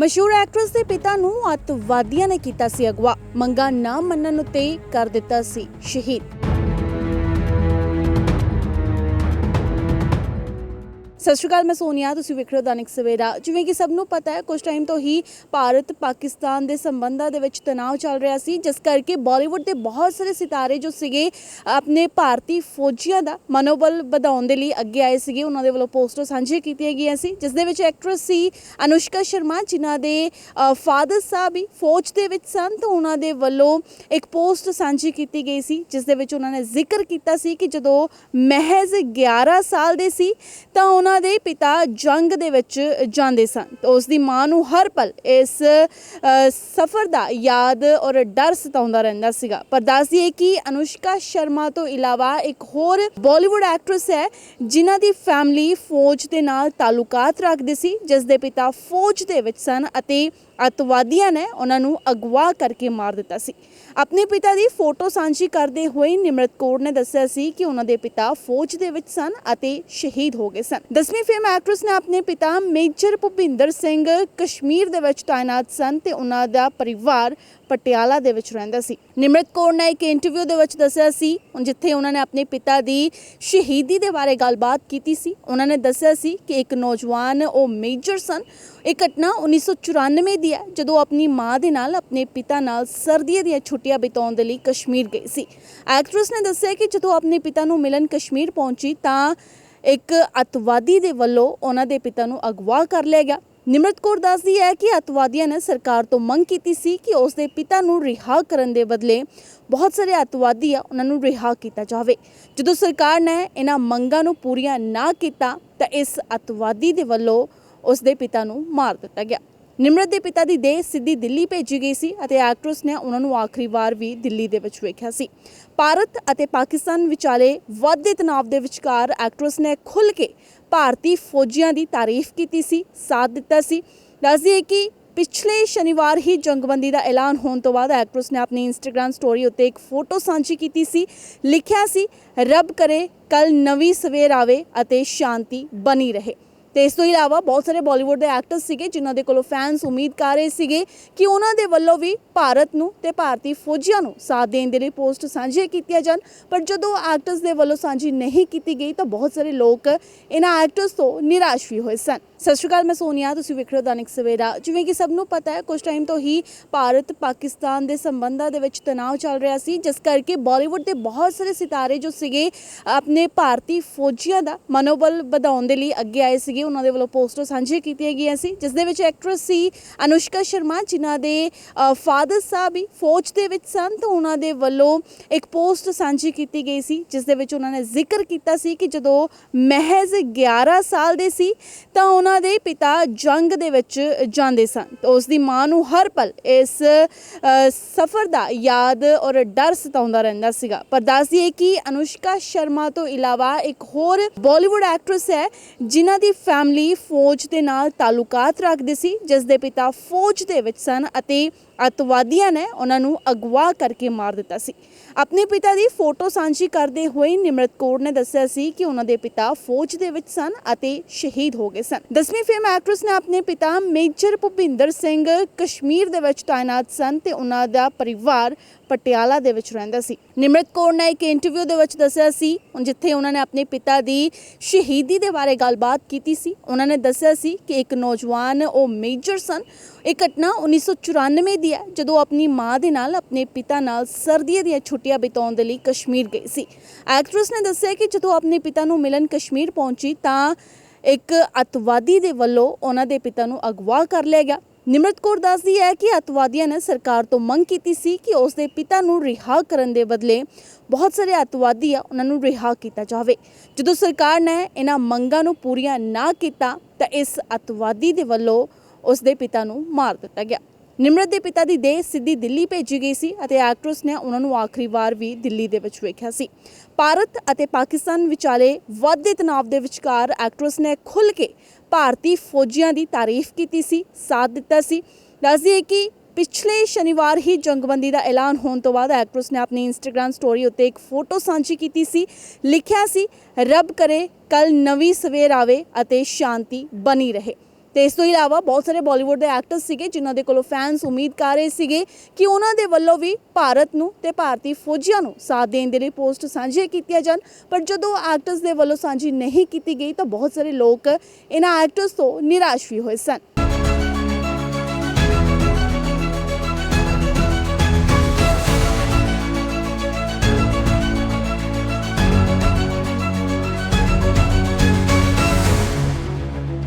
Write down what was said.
ਮਸ਼ਹੂਰ ਐਕਟਰਸ ਦੇ ਪਿਤਾ ਨੂੰ ਅੱਤਵਾਦੀਆਂ ਨੇ ਕੀਤਾ ਸੀ ਅਗਵਾ। ਮੰਗਾ ਨਾ ਮੰਨਣ ਉਤੇ ਕਰ ਦਿੱਤਾ ਸੀ ਸ਼ਹੀਦ। ਸਤਿ ਸ਼੍ਰੀ ਅਕਾਲ, ਮੈਂ ਸੋਨੀਆ, ਤੁਸੀਂ ਵੇਖ ਰਹੇ ਹੋ ਦੈਨਿਕ ਸਵੇਰਾ। ਜਿਵੇਂ ਕਿ ਸਭ ਨੂੰ ਪਤਾ ਹੈ ਕੁਝ ਟਾਈਮ ਤੋਂ ਹੀ ਭਾਰਤ ਪਾਕਿਸਤਾਨ ਦੇ ਸੰਬੰਧਾਂ ਦੇ ਵਿੱਚ ਤਣਾਅ ਚੱਲ ਰਿਹਾ ਸੀ, ਜਿਸ ਕਰਕੇ ਬਾਲੀਵੁੱਡ ਦੇ ਬਹੁਤ ਸਾਰੇ ਸਿਤਾਰੇ ਜੋ ਸੀਗੇ, ਆਪਣੇ ਭਾਰਤੀ ਫੌਜੀਆਂ ਦਾ ਮਨੋਬਲ ਵਧਾਉਣ ਦੇ ਲਈ ਅੱਗੇ ਆਏ ਸੀਗੇ। ਉਹਨਾਂ ਦੇ ਵੱਲੋਂ ਪੋਸਟਰ ਸਾਂਝੇ ਕੀਤੀਆਂ ਗਈਆਂ ਸੀ, ਜਿਸ ਦੇ ਵਿੱਚ ਐਕਟਰੈਸ ਸੀ ਅਨੁਸ਼ਕਾ ਸ਼ਰਮਾ, ਜਿਨ੍ਹਾਂ ਦੇ ਫਾਦਰ ਸਾਹਿਬ ਵੀ ਫੌਜ ਦੇ ਵਿੱਚ ਸਨ, ਤਾਂ ਉਹਨਾਂ ਦੇ ਵੱਲੋਂ ਇੱਕ ਪੋਸਟ ਸਾਂਝੀ ਕੀਤੀ ਗਈ ਸੀ, ਜਿਸ ਦੇ ਵਿੱਚ ਉਹਨਾਂ ਨੇ ਜ਼ਿਕਰ ਕੀਤਾ ਸੀ ਕਿ ਜਦੋਂ ਮਹਿਜ਼ 11 ਸਾਲ ਦੇ ਸੀ, ਤਾਂ ਉਹਨਾਂ ਦੇ ਪਿਤਾ ਜੰਗ ਦੇ ਵਿੱਚ ਜਾਂਦੇ ਸਨ। ਤਾਂ ਉਸ ਦੀ ਮਾਂ ਨੂੰ ਹਰ ਪਲ ਇਸ ਸਫ਼ਰ ਦਾ ਯਾਦ ਔਰ ਡਰ ਸਤਾਉਂਦਾ ਰਹਿੰਦਾ ਸੀਗਾ। ਪਰ ਦੱਸ ਦਈਏ ਕਿ ਅਨੁਸ਼ਕਾ ਸ਼ਰਮਾ ਤੋਂ ਇਲਾਵਾ ਇੱਕ ਹੋਰ ਬਾਲੀਵੁੱਡ ਐਕਟਰੈਸ ਹੈ, ਜਿਨ੍ਹਾਂ ਦੀ ਫੈਮਿਲੀ ਫੌਜ ਦੇ ਨਾਲ ਤਾਲੁਕਾਤ ਰੱਖਦੀ ਸੀ ਜਿਸ ਦੇ ਪਿਤਾ ਫੌਜ ਦੇ ਵਿੱਚ ਸਨ ਅਤੇ ਅਤਵਾਦੀਆਂ ਨੇ ਉਹਨਾਂ ਨੂੰ ਅਗਵਾ ਕਰਕੇ ਮਾਰ ਦਿੱਤਾ ਸੀ। ਆਪਣੇ ਪਿਤਾ ਦੀ ਫੋਟੋ ਸਾਂਝੀ ਕਰਦੇ ਹੋਏ ਨਿਮਰਤ ਕੌਰ ਨੇ ਦੱਸਿਆ ਸੀ ਕਿ ਉਹਨਾਂ ਦੇ ਪਿਤਾ ਫੌਜ ਦੇ ਵਿੱਚ ਸਨ ਅਤੇ ਸ਼ਹੀਦ ਹੋ ਗਏ ਸਨ। ਦਸਵੀਂ ਫਿਲਮ ਐਕਟਰਸ ਨੇ ਆਪਣੇ ਪਿਤਾ ਮੇਜਰ ਭੁਪਿੰਦਰ ਸਿੰਘ ਕਸ਼ਮੀਰ ਦੇ ਵਿੱਚ ਤਾਇਨਾਤ ਸਨ ਤੇ ਉਹਨਾਂ ਦਾ ਪਰਿਵਾਰ ਪਟਿਆਲਾ ਦੇ ਵਿੱਚ ਰਹਿੰਦਾ ਸੀ। ਨਿਮਰਤ ਕੌਰ ਨੇ ਇੱਕ ਇੰਟਰਵਿਊ ਦੇ ਵਿੱਚ ਦੱਸਿਆ ਸੀ ਜਿੱਥੇ ਉਹਨਾਂ ਨੇ ਆਪਣੇ ਪਿਤਾ ਦੀ ਸ਼ਹੀਦੀ ਦੇ ਬਾਰੇ ਗੱਲਬਾਤ ਕੀਤੀ ਸੀ, ਉਹਨਾਂ ਨੇ ਦੱਸਿਆ ਸੀ ਕਿ ਇੱਕ ਨੌਜਵਾਨ, ਉਹ ਮੇਜਰ ਸਨ। ਇਹ ਘਟਨਾ 1994 ਦੀ ਹੈ, ਜਦੋਂ ਆਪਣੀ ਮਾਂ ਦੇ ਨਾਲ ਆਪਣੇ ਪਿਤਾ ਨਾਲ ਸਰਦੀਆਂ ਦੀਆਂ ਛੁੱਟੀਆਂ ਬਿਤਾਉਣ ਦੇ ਲਈ ਕਸ਼ਮੀਰ ਗਈ ਸੀ। ਐਕਟਰੈਸ ਨੇ ਦੱਸਿਆ ਕਿ ਜਦੋਂ ਆਪਣੇ ਪਿਤਾ ਨੂੰ ਮਿਲਣ ਕਸ਼ਮੀਰ ਪਹੁੰਚੀ ਤਾਂ ਇੱਕ ਅਤਵਾਦੀ ਦੇ ਵੱਲੋਂ ਉਹਨਾਂ ਦੇ ਪਿਤਾ ਨੂੰ ਅਗਵਾ ਕਰ ਲਿਆ ਗਿਆ। ਨਿਮਰਤ ਕੌਰ ਦੱਸਦੀ ਹੈ ਕਿ ਅਤਵਾਦੀਆਂ ਨੇ ਸਰਕਾਰ ਤੋਂ ਮੰਗ ਕੀਤੀ ਸੀ ਕਿ ਉਸ ਦੇ ਪਿਤਾ ਨੂੰ ਰਿਹਾ ਕਰਨ ਦੇ ਬਦਲੇ ਬਹੁਤ ਸਾਰੇ ਅਤਵਾਦੀ ਆ, ਉਹਨਾਂ ਨੂੰ ਰਿਹਾ ਕੀਤਾ ਜਾਵੇ। ਜਦੋਂ ਸਰਕਾਰ ਨੇ ਇਹਨਾਂ ਮੰਗਾਂ ਨੂੰ ਪੂਰੀਆਂ ਨਾ ਕੀਤਾ ਤਾਂ ਇਸ ਅਤਵਾਦੀ ਦੇ ਵੱਲੋਂ ਉਸ ਦੇ ਪਿਤਾ ਨੂੰ ਮਾਰ ਦਿੱਤਾ ਗਿਆ। ਨਿਮਰਤ ਦੇ ਪਿਤਾ ਦੀ ਦੇਹ ਸਿੱਧੀ ਦਿੱਲੀ ਭੇਜੀ ਗਈ ਸੀ ਅਤੇ ਐਕਟਰਸ ਨੇ ਉਹਨਾਂ ਨੂੰ ਆਖਰੀ ਵਾਰ ਵੀ ਦਿੱਲੀ ਦੇ ਵਿੱਚ ਵੇਖਿਆ ਸੀ। ਭਾਰਤ ਅਤੇ ਪਾਕਿਸਤਾਨ ਵਿਚਾਲੇ ਵੱਧਦੇ ਤਣਾਅ ਦੇ ਵਿਚਕਾਰ ਐਕਟਰਸ ਨੇ ਖੁੱਲ੍ਹ ਕੇ ਭਾਰਤੀ ਫੌਜੀਆਂ ਦੀ ਤਾਰੀਫ ਕੀਤੀ ਸੀ, ਸਾਥ ਦਿੱਤਾ ਸੀ। ਦੱਸਦੀਏ ਕਿ ਪਿਛਲੇ ਸ਼ਨੀਵਾਰ ਹੀ ਜੰਗਬੰਦੀ ਦਾ ਐਲਾਨ ਹੋਣ ਤੋਂ ਬਾਅਦ ਐਕਟਰਸ ਨੇ ਆਪਣੀ ਇੰਸਟਾਗ੍ਰam ਸਟੋਰੀ ਉੱਤੇ ਇੱਕ ਫੋਟੋ ਸਾਂਝੀ ਕੀਤੀ ਸੀ। ਲਿਖਿਆ ਸੀ, ਰੱਬ ਕਰੇ ਕੱਲ ਨਵੀਂ ਸਵੇਰ ਆਵੇ ਅਤੇ ਸ਼ਾਂਤੀ ਬਣੀ ਰਹੇ। ਤੇ ਇਸ ਤੋਂ ਇਲਾਵਾ ਬਹੁਤ ਸਾਰੇ ਬਾਲੀਵੁੱਡ ਦੇ ਐਕਟਰਸ ਸੀਗੇ, ਜਿਨ੍ਹਾਂ ਦੇ ਕੋਲੋਂ ਫੈਨਸ ਉਮੀਦ ਕਰ ਰਹੇ ਸੀਗੇ ਕਿ ਉਹਨਾਂ ਦੇ ਵੱਲੋਂ ਵੀ ਭਾਰਤ ਨੂੰ ਤੇ ਭਾਰਤੀ ਫੌਜੀਆਂ ਨੂੰ ਸਾਥ ਦੇਣ ਦੇ ਲਈ ਪੋਸਟ ਸਾਂਝੇ ਕੀਤੀਆਂ ਜਾਣ। ਪਰ ਜਦੋਂ ਐਕਟਰਸ ਦੇ ਵੱਲੋਂ ਸਾਂਝੀ ਨਹੀਂ ਕੀਤੀ ਗਈ ਤਾਂ ਬਹੁਤ ਸਾਰੇ ਲੋਕ ਇਹਨਾਂ ਐਕਟਰਸ ਤੋਂ ਨਿਰਾਸ਼ ਵੀ ਹੋਏ ਸਨ। ਸਤਿ ਸ਼੍ਰੀ ਅਕਾਲ, ਮੈਂ ਸੋਨੀਆ, ਤੁਸੀਂ ਵੇਖ ਰਹੇ ਹੋ ਦੈਨਿਕ ਸਵੇਰਾ। ਜਿਵੇਂ ਕਿ ਸਭ ਨੂੰ ਪਤਾ ਹੈ ਕੁਝ ਟਾਈਮ ਤੋਂ ਹੀ ਭਾਰਤ ਪਾਕਿਸਤਾਨ ਦੇ ਸੰਬੰਧਾਂ ਦੇ ਵਿੱਚ ਤਣਾਅ ਚੱਲ ਰਿਹਾ ਸੀ, ਜਿਸ ਕਰਕੇ ਬਾਲੀਵੁੱਡ ਦੇ ਬਹੁਤ ਸਾਰੇ ਸਿਤਾਰੇ ਜੋ ਸੀਗੇ, ਆਪਣੇ ਭਾਰਤੀ ਫੌਜੀਆਂ ਦਾ ਮਨੋਬਲ ਵਧਾਉਣ ਦੇ ਲਈ ਅੱਗੇ ਆਏ ਸੀਗੇ। ਉਹਨਾਂ ਦੇ ਵੱਲੋਂ ਪੋਸਟਰ ਸਾਂਝੇ ਕੀਤੀਆਂ ਗਈਆਂ ਸੀ, ਜਿਸ ਦੇ ਵਿੱਚ ਐਕਟਰੈਸ ਸੀ ਅਨੁਸ਼ਕਾ ਸ਼ਰਮਾ, ਜਿਨ੍ਹਾਂ ਦੇ ਫਾਦਰ ਸਾਹਿਬ ਵੀ ਫੌਜ ਦੇ ਵਿੱਚ ਸਨ, ਤਾਂ ਉਹਨਾਂ ਦੇ ਵੱਲੋਂ ਇੱਕ ਪੋਸਟ ਸਾਂਝੀ ਕੀਤੀ ਗਈ ਸੀ, ਜਿਸ ਦੇ ਵਿੱਚ ਉਹਨਾਂ ਨੇ ਜ਼ਿਕਰ ਕੀਤਾ ਸੀ ਕਿ ਜਦੋਂ ਮਹਿਜ਼ 11 ਸਾਲ ਦੇ ਸੀ, ਤਾਂ ਉਹਨਾਂ ਦੇ ਪਿਤਾ ਜੰਗ ਦੇ ਵਿੱਚ ਜਾਂਦੇ ਸਨ। ਤਾਂ ਉਸ ਦੀ ਮਾਂ ਨੂੰ ਹਰ ਪਲ ਇਸ ਸਫ਼ਰ ਦਾ ਯਾਦ ਔਰ ਡਰ ਸਤਾਉਂਦਾ ਰਹਿੰਦਾ ਸੀਗਾ। ਪਰ ਦੱਸ ਦਈਏ ਕਿ ਅਨੁਸ਼ਕਾ ਸ਼ਰਮਾ ਤੋਂ ਇਲਾਵਾ ਇੱਕ ਹੋਰ ਬਾਲੀਵੁੱਡ ਐਕਟਰੈਸ ਹੈ, ਜਿਨ੍ਹਾਂ ਦੀ ਫੈਮਿਲੀ ਫੌਜ ਦੇ ਨਾਲ ਤਾਲੁਕਾਤ ਰੱਖਦੀ ਸੀ ਜਿਸ ਦੇ ਪਿਤਾ ਫੌਜ ਦੇ ਵਿੱਚ ਸਨ ਅਤੇ ਅਤਵਾਦੀਆਂ ਨੇ ਉਹਨਾਂ ਨੂੰ ਅਗਵਾ ਕਰਕੇ ਮਾਰ ਦਿੱਤਾ ਸੀ। ਆਪਣੇ ਪਿਤਾ ਦੀ ਫੋਟੋ ਸਾਂਝੀ ਕਰਦੇ ਹੋਏ ਨਿਮਰਤ ਕੌਰ ਨੇ ਦੱਸਿਆ ਸੀ ਕਿ ਉਹਨਾਂ ਦੇ ਪਿਤਾ ਫੌਜ ਦੇ ਵਿੱਚ ਸਨ ਅਤੇ ਸ਼ਹੀਦ ਹੋ ਗਏ ਸਨ। ਦਸਵੀਂ ਫਿਲਮ ਐਕਟਰਸ ਨੇ ਆਪਣੇ ਪਿਤਾ ਮੇਜਰ ਭੁਪਿੰਦਰ ਸਿੰਘ ਕਸ਼ਮੀਰ ਦੇ ਵਿੱਚ ਤਾਇਨਾਤ ਸਨ ਤੇ ਉਹਨਾਂ ਦਾ ਪਰਿਵਾਰ ਪਟਿਆਲਾ ਦੇ ਵਿੱਚ ਰਹਿੰਦਾ ਸੀ। ਨਿਮਰਤ ਕੌਰ ਨੇ ਇੱਕ ਇੰਟਰਵਿਊ ਦੇ ਵਿੱਚ ਦੱਸਿਆ ਸੀ ਜਿੱਥੇ ਉਹਨਾਂ ਨੇ ਆਪਣੇ ਪਿਤਾ ਦੀ ਸ਼ਹੀਦੀ ਦੇ ਬਾਰੇ ਗੱਲਬਾਤ ਕੀਤੀ ਸੀ, ਉਹਨਾਂ ਨੇ ਦੱਸਿਆ ਸੀ ਕਿ ਇੱਕ ਨੌਜਵਾਨ ਉਹ ਮੇਜਰ ਸਨ ਇਹ ਘਟਨਾ 1994 ਦੀ ਹੈ, ਜਦੋਂ ਆਪਣੀ ਮਾਂ ਦੇ ਨਾਲ, ਆਪਣੇ ਪਿਤਾ ਨਾਲ ਸਰਦੀਆਂ ਦੀਆਂ ਛੁੱਟੀਆਂ ਬਿਤਾਉਣ ਦੇ ਲਈ ਕਸ਼ਮੀਰ ਗਈ ਸੀ। ਐਕਟਰੈਸ ਨੇ ਦੱਸਿਆ ਕਿ ਜਦੋਂ ਆਪਣੇ ਪਿਤਾ ਨੂੰ ਮਿਲਣ ਕਸ਼ਮੀਰ ਪਹੁੰਚੀ, ਤਾਂ ਇੱਕ ਅਤਵਾਦੀ ਦੇ ਵੱਲੋਂ ਉਹਨਾਂ ਦੇ ਪਿਤਾ ਨੂੰ ਅਗਵਾ ਕਰ ਲਿਆ ਗਿਆ। ਨਿਮਰਤ ਕੌਰ ਦੱਸਦੀ ਹੈ ਕਿ ਅਤਵਾਦੀਆਂ ਨੇ ਸਰਕਾਰ ਤੋਂ ਮੰਗ ਕੀਤੀ ਸੀ ਕਿ ਉਸ ਦੇ ਪਿਤਾ ਨੂੰ ਰਿਹਾ ਕਰਨ ਦੇ ਬਦਲੇ ਬਹੁਤ ਸਾਰੇ ਅਤਵਾਦੀ ਆ, ਉਹਨਾਂ ਨੂੰ ਰਿਹਾ ਕੀਤਾ ਜਾਵੇ। ਜਦੋਂ ਸਰਕਾਰ ਨੇ ਇਹਨਾਂ ਮੰਗਾਂ ਨੂੰ ਪੂਰੀਆਂ ਨਾ ਕੀਤਾ, ਤਾਂ ਇਸ ਅਤਵਾਦੀ ਦੇ ਵੱਲੋਂ ਉਸ ਦੇ ਪਿਤਾ ਨੂੰ ਮਾਰ ਦਿੱਤਾ ਗਿਆ। ਨਿਮਰਤ ਦੇ ਪਿਤਾ ਦੀ ਦੇਹ ਸਿੱਧੀ ਦਿੱਲੀ ਭੇਜੀ ਗਈ ਸੀ ਅਤੇ ਐਕਟਰਸ ਨੇ ਉਹਨਾਂ ਨੂੰ ਆਖਰੀ ਵਾਰ ਵੀ ਦਿੱਲੀ ਦੇ ਵਿੱਚ ਵੇਖਿਆ ਸੀ। ਭਾਰਤ ਅਤੇ ਪਾਕਿਸਤਾਨ ਵਿਚਾਲੇ ਵੱਧਦੇ ਤਣਾਅ ਦੇ ਵਿਚਕਾਰ ਐਕਟਰਸ ਨੇ ਖੁੱਲ੍ਹ ਕੇ ਭਾਰਤੀ ਫੌਜੀਆਂ ਦੀ ਤਾਰੀਫ ਕੀਤੀ ਸੀ, ਸਾਥ ਦਿੱਤਾ ਸੀ। ਦੱਸਦੀਏ ਕਿ ਪਿਛਲੇ ਸ਼ਨੀਵਾਰ ਹੀ ਜੰਗਬੰਦੀ ਦਾ ਐਲਾਨ ਹੋਣ ਤੋਂ ਬਾਅਦ ਐਕਟਰਸ ਨੇ ਆਪਣੀ ਇੰਸਟਾਗ੍ਰam ਸਟੋਰੀ ਉੱਤੇ ਇੱਕ ਫੋਟੋ ਸਾਂਝੀ ਕੀਤੀ ਸੀ। ਲਿਖਿਆ ਸੀ, ਰੱਬ ਕਰੇ ਕੱਲ ਨਵੀਂ ਸਵੇਰ ਆਵੇ ਅਤੇ ਸ਼ਾਂਤੀ ਬਣੀ ਰਹੇ। ਤੇ ਇਸ ਤੋਂ ਇਲਾਵਾ ਬਹੁਤ ਸਾਰੇ ਬਾਲੀਵੁੱਡ ਦੇ ਐਕਟਰਸ ਸੀਗੇ, ਜਿਨ੍ਹਾਂ ਦੇ ਕੋਲੋਂ ਫੈਨਸ ਉਮੀਦ ਕਰ ਰਹੇ ਸੀਗੇ ਕਿ ਉਹਨਾਂ ਦੇ ਵੱਲੋਂ ਵੀ ਭਾਰਤ ਨੂੰ ਤੇ ਭਾਰਤੀ ਫੌਜੀਆਂ ਨੂੰ ਸਾਥ ਦੇਣ ਦੇ ਲਈ ਪੋਸਟ ਸਾਂਝੇ ਕੀਤੀਆਂ ਜਾਣ। ਪਰ ਜਦੋਂ ਐਕਟਰਸ ਦੇ ਵੱਲੋਂ ਸਾਂਝੀ ਨਹੀਂ ਕੀਤੀ ਗਈ ਤਾਂ ਬਹੁਤ ਸਾਰੇ ਲੋਕ ਇਹਨਾਂ ਐਕਟਰਸ ਤੋਂ ਨਿਰਾਸ਼ ਵੀ ਹੋਏ ਸਨ।